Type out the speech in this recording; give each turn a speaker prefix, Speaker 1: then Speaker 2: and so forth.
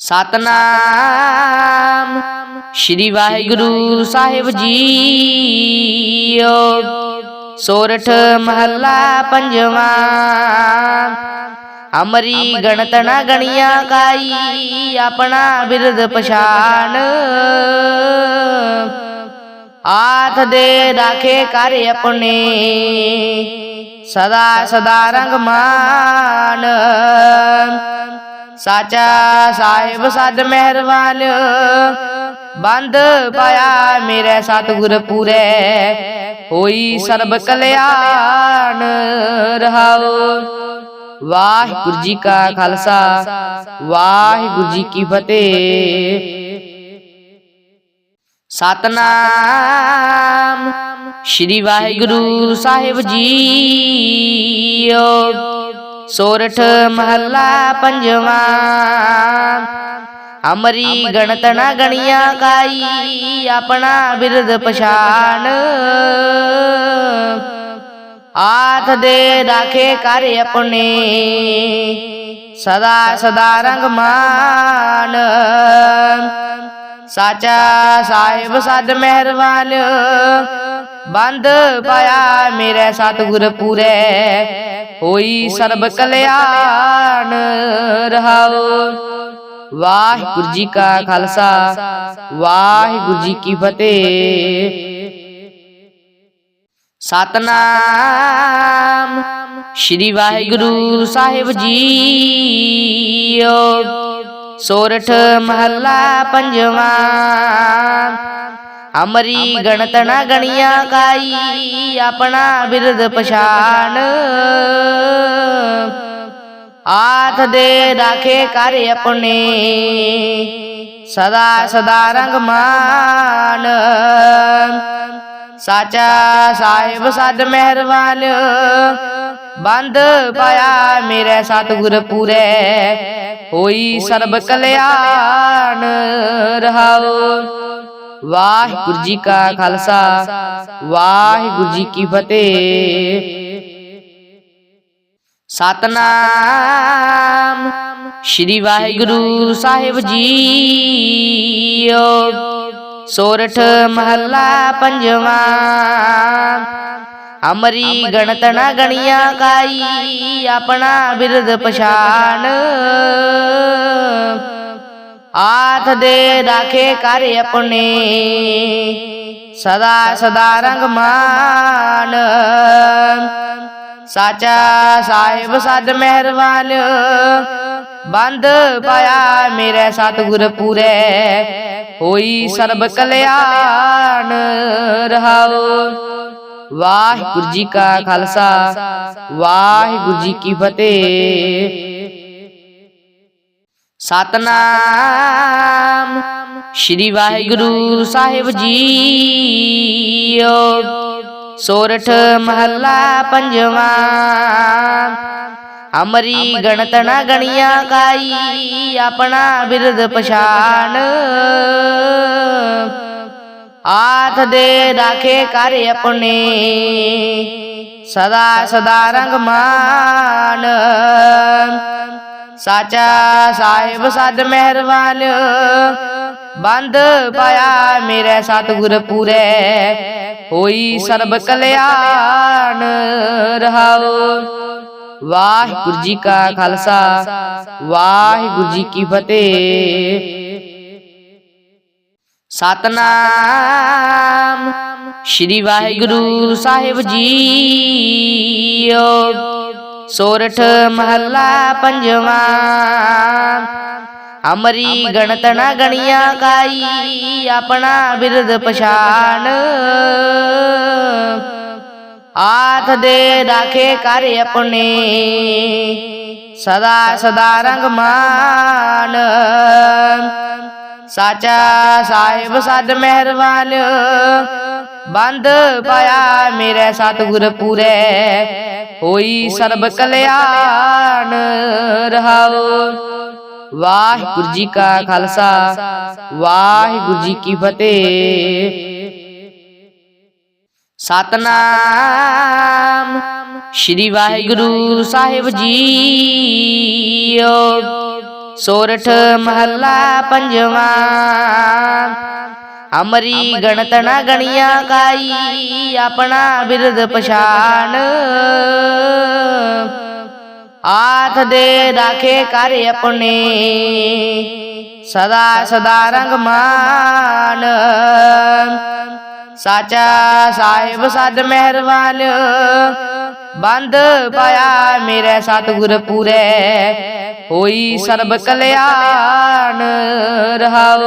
Speaker 1: ਸਤਨਾਮ ਸ਼੍ਰੀ ਵਾਹਿਗੁਰੂ ਸਾਹਿਬ ਜੀ ਸੋਰਠ ਮਹੱਲਾ ਪੰਜਵਾਂ। ਅਮਰੀ ਗਣਤ ਨ ਗਣੀਆਂ ਕਾਈ, ਆਪਣਾ ਬਿਰਦ ਪਛਾਨ। ਆਥ ਦੇ ਰਾਖੇ ਕਰ ਆਪਣੇ, ਸਦਾ ਸਦਾ ਰੰਗ ਮਾਨ ਸਾਚਾ ਸਾਹਿਬ ਸਦ ਮਿਹਰਬਾਨ ਬੰਦ ਪਾਇਆ ਮੇਰੇ ਸਤਿਗੁਰ ਪੂਰੇ। ਹੋਈ ਸਰਬ ਕਲਿਆਣ ਰਹਾਓ ਵਾਹਿਗੁਰੂ ਜੀ ਕਾ ਖਾਲਸਾ, ਵਾਹਿਗੁਰੂ ਜੀ ਕੀ ਫਤਿਹ। ਸਤਨਾਮ ਸ਼੍ਰੀ ਵਾਹਿਗੁਰੂ ਸਾਹਿਬ ਜੀਓ। ਸੋਰਠ ਮਹੱਲਾ ਪੰਜਵਾਂ। ਅਮਰੀ ਗਣਤ ਨ ਗਣੀਆਂ ਕਾਈ, ਆਪਣਾ ਬਿਰਦ ਪਛਾਨ। ਆਥ ਦੇ ਰਾਖੇ ਕਰ ਆਪਣੇ, ਸਦਾ ਸਦਾ ਰੰਗ ਮਾਨ ਸਾਚਾ ਸਾਹਿਬ ਸਦ ਮਿਹਰਬਾਨ ਬੰਦ ਪਾਇਆ ਮੇਰੇ ਸਤਿਗੁਰ ਪੂਰੇ। ਹੋਈ ਸਰਬ ਕਲਿਆਣ ਰਹਾਓ ਵਾਹਿਗੁਰੂ ਜੀ ਕਾ ਖਾਲਸਾ, ਵਾਹਿਗੁਰੂ ਜੀ ਕੀ ਫਤਿਹ। ਸਤਨਾਮ ਸ਼੍ਰੀ ਵਾਹਿਗੁਰੂ ਸਾਹਿਬ ਜੀਓ। ਸੋਰਠ ਮਹੱਲਾ ਪੰਜਵਾਂ। ਅਮਰੀ ਗਣਤ ਨਾ ਗਣੀਆਂ ਕਾਈ, ਆਪਣਾ ਬਿਰਦ ਪਛਾਨ। ਆਥ ਦੇ ਰਾਖੇ ਕਰ ਆਪਣੇ, ਸਦਾ ਸਦਾ ਰੰਗ ਮਾਨ। ਸਾਚਾ ਸਾਹਿਬ ਸਦ ਮਿਹਰਬਾਨ ਬੰਦ ਪਾਇਆ ਮੇਰੇ ਸਤਿਗੁਰ ਪੂਰੇ। ਹੋਈ ਸਰਬ ਕਲਿਆਣ, ਰਹਾਓ। ਵਾਹਿਗੁਰੂ ਜੀ ਕਾ ਖਾਲਸਾ, ਵਾਹਿਗੁਰੂ ਜੀ ਕੀ ਫਤਿਹ। ਸਤਨਾਮ ਸ਼੍ਰੀ ਵਾਹਿਗੁਰੂ ਸਾਹਿਬ ਜੀਓ। ਸੋਰਠ ਮਹੱਲਾ ਪੰਜਵਾਂ ਅਮਰੀ ਗਣਤ ਨ ਗਣੀਆਂ ਕਾਈ ਆਪਣਾ ਬਿਰਦ ਪਛਾਨ ਆਠ ਦੇ ਰਾਖੇ ਕਰ ਆਪਣੇ। ਸਦਾ ਸਦਾ ਰੰਗ ਮਾਨ। ਸਾਚਾ ਸਾਹਿਬ ਸਦ ਮਿਹਰਬਾਨ ਬੰਦ ਪਾਇਆ ਮੇਰੇ ਸਤਿਗੁਰ ਪੂਰੇ। ਹੋਈ ਸਰਬ ਕਲਿਆਣ। ਰਹਾਓ। ਵਾਹਿਗੁਰੂ ਜੀ ਕਾ ਖਾਲਸਾ, ਵਾਹਿਗੁਰੂ ਜੀ ਕੀ ਫਤਿਹ। ਸਤਨਾਮ ਸ਼੍ਰੀ ਵਾਹਿਗੁਰੂ ਸਾਹਿਬ ਜੀਓ ਸੋਰਠ ਮਹੱਲਾ ਪੰਜਵਾਂ। ਅਮਰੀ ਗਣਤ ਨ ਗਣੀਆਂ ਕਾਈ, ਆਪਣਾ ਬਿਰਦ ਪਛਾਣ ਆਠ ਦੇ ਰਾਖੇ ਕਰ ਆਪਣੇ। ਸਦਾ ਸਦਾ ਰੰਗ ਮਾਨ ਸਾਚਾ ਸਾਹਿਬ ਸਦ ਮਿਹਰਬਾਨ ਬੰਦ ਪਾਇਆ ਮੇਰੇ ਸਤਿਗੁਰ ਪੂਰੇ। ਹੋਈ ਸਰਬ ਕਲਿਆਣ। ਰਹਾਓ। ਵਾਹਿਗੁਰੂ ਜੀ ਕਾ ਖਾਲਸਾ। ਵਾਹਿਗੁਰੂ ਜੀ ਕੀ ਫਤਿਹ। ਸਤਨਾਮ। ਸ਼੍ਰੀ ਵਾਹਿਗੁਰੂ ਸਾਹਿਬ ਜੀਓ। ਸੋਰਠ ਮਹੱਲਾ ਪੰਜਵਾਂ। ਅਮਰੀ ਗਣਤ ਨ ਗਣੀਆਂ ਕਾਈ, ਆਪਣਾ ਬਿਰਦ ਪਛਾਨ। ਆਠ ਦੇ ਰਾਖੇ ਕਰ ਆਪਣੇ, ਸਦਾ ਸਦਾ ਰੰਗ ਮਾਨ। ਸਾਚਾ ਸਾਹਿਬ ਸਦ ਮਿਹਰਬਾਨ ਬੰਦ ਪਾਇਆ ਮੇਰੇ ਸਤਿਗੁਰ ਪੂਰੇ। ਹੋਈ ਸਰਬ ਕਲਿਆਣ ਰਹਾਓ। ਵਾਹਿਗੁਰੂ ਜੀ ਕਾ ਖਾਲਸਾ, ਵਾਹਿਗੁਰੂ ਜੀ ਕੀ ਫਤਿਹ। ਸਤਨਾਮ ਸ਼੍ਰੀ ਵਾਹਿਗੁਰੂ ਸਾਹਿਬ ਜੀਓ। ਸੋਰਠ ਮਹੱਲਾ ਪੰਜਵਾਂ ਅਮਰੀ ਗਣਤ ਨਾ ਗਣੀਆਂ ਕਾਈ, ਆਪਣਾ ਬਿਰਦ ਪਛਾਨ। ਆਥ ਦੇ ਰਾਖੇ ਕਰ ਆਪਣੇ, ਸਦਾ ਸਦਾ ਰੰਗ ਮਾਨ ਸਾਚਾ ਸਾਹਿਬ ਸਦ ਮਿਹਰਬਾਨ ਬੰਦ ਪਾਇਆ ਮੇਰੇ ਸਤਿਗੁਰ ਪੂਰੇ। ਹੋਈ ਸਰਬ ਕਲਿਆਣ, ਰਹਾਓ।